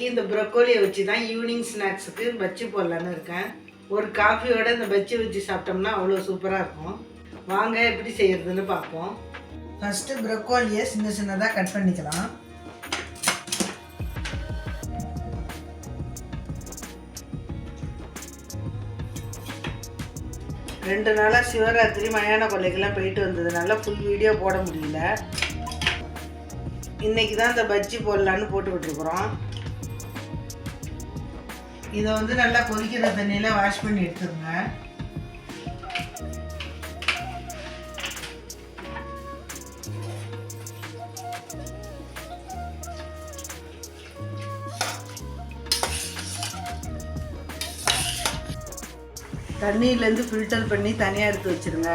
இன்னைக்கு இந்த ப்ரொக்கோலியை வச்சு தான் ஈவினிங் ஸ்நாக்ஸுக்கு பஜ்ஜி போடலான்னு இருக்கேன். ஒரு காஃபியோட இந்த பஜ்ஜி வச்சு சாப்பிட்டோம்னா அவ்வளோ சூப்பராக இருக்கும். வாங்க எப்படி செய்யறதுன்னு பார்ப்போம். ஃபஸ்ட்டு ப்ரொக்கோலியை சின்ன சின்னதாக கட் பண்ணிக்கலாம். ரெண்டு நாளாக சிவராத்திரி மயான கொள்ளைக்கெல்லாம் போயிட்டு வந்ததுனால ஃபுல் வீடியோ போட முடியல. இன்னைக்கு தான் இந்த பஜ்ஜி போடலான்னு போட்டு விட்டுருக்குறோம். இதை வந்து நல்லா கொதிக்கிற தண்ணியில் வாஷ் பண்ணி எடுத்துருங்க. தண்ணியிலேருந்து ஃபில்டர் பண்ணி தனியாக எடுத்து வச்சிருங்க.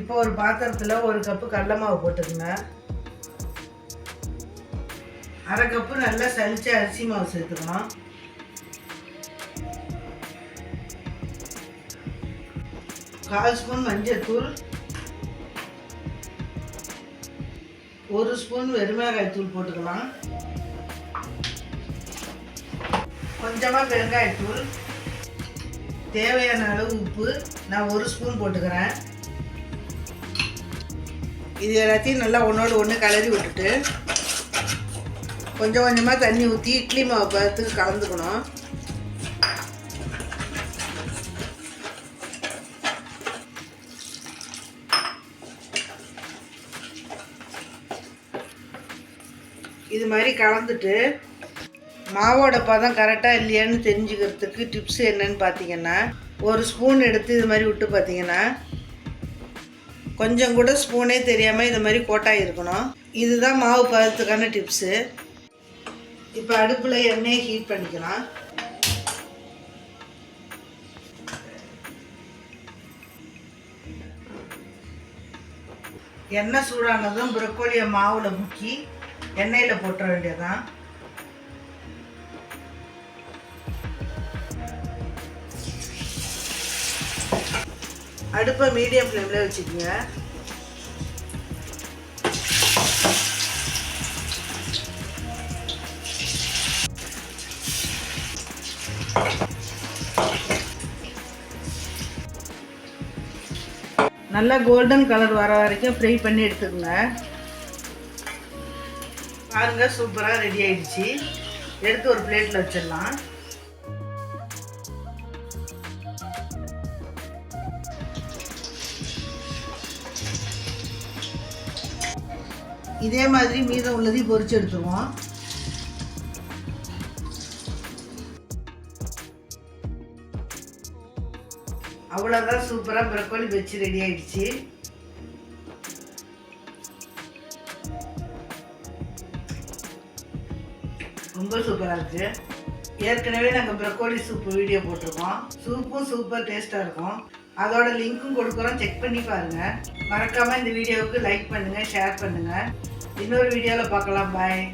இப்போ ஒரு பாத்திரத்தில் ஒரு கப்பு கடல மாவு போட்டுக்கோங்க. அரை கப்பு நல்லா சலிச்ச அரிசி மாவு சேர்த்துக்கலாம் கால் ஸ்பூன் மஞ்சள்தூள் ஒரு ஸ்பூன் வெறுமிளகாய் தூள் போட்டுக்கலாம். கொஞ்சமாக பெருங்காயத்தூள் தேவையான அளவு உப்பு. நான் ஒரு ஸ்பூன் போட்டுக்கிறேன். இது எல்லாத்தையும் நல்லா ஒன்றோடு ஒன்று கலரி விட்டுட்டு கொஞ்சம் கொஞ்சமாக தண்ணி ஊற்றி இட்லி மாவு பதத்துக்கு கலந்துக்கணும். இது மாதிரி கலந்துட்டு மாவோட பதம் கரெக்டாக இல்லையான்னு தெரிஞ்சுக்கிறதுக்கு டிப்ஸ் என்னன்னு பார்த்தீங்கன்னா ஒரு ஸ்பூன் எடுத்து இது மாதிரி விட்டு பார்த்தீங்கன்னா கொஞ்சம் கூட ஸ்பூனே தெரியாமல் இது மாதிரி கோட்டாக இருக்கணும். இதுதான் மாவு பதத்துக்கான டிப்ஸு இப்போ அடுப்பில் எண்ணெயை ஹீட் பண்ணிக்கலாம். எண்ணெய் சூடானதும் ப்ரொக்கோலியை மாவில் முக்கி எண்ணெயில் போட்டுற வேண்டியதான் அடுப்பை மீடியம் ஃப்ளேமில் வச்சுக்கோங்க. நல்லா கோல்டன் கலர் வர வரைக்கும் ஃப்ரை பண்ணி எடுத்துக்கோங்க. பாருங்க சூப்பராக ரெடி ஆயிடுச்சு. எடுத்து ஒரு பிளேட்டில் வச்சிடலாம். இதே மாதிரி மீதம் உள்ளதையும் பொறிச்சு எடுத்துருவோம் அவ்வளோதான் சூப்பராக ப்ரக்கோலி வச்சு ரெடி ஆயிடுச்சு. ரொம்ப சூப்பராக இருக்குது ஏற்கனவே நாங்கள் ப்ரொக்கோலி சூப்பு வீடியோ போட்டிருக்கோம். சூப்பும் சூப்பர் டேஸ்ட்டாக இருக்கும். அதோட லிங்க்கும் கொடுக்குறோம். செக் பண்ணி பாருங்கள் மறக்காமல் இந்த வீடியோவுக்கு லைக் பண்ணுங்கள் ஷேர் பண்ணுங்கள் இன்னொரு வீடியோவில் பார்க்கலாம். பாய்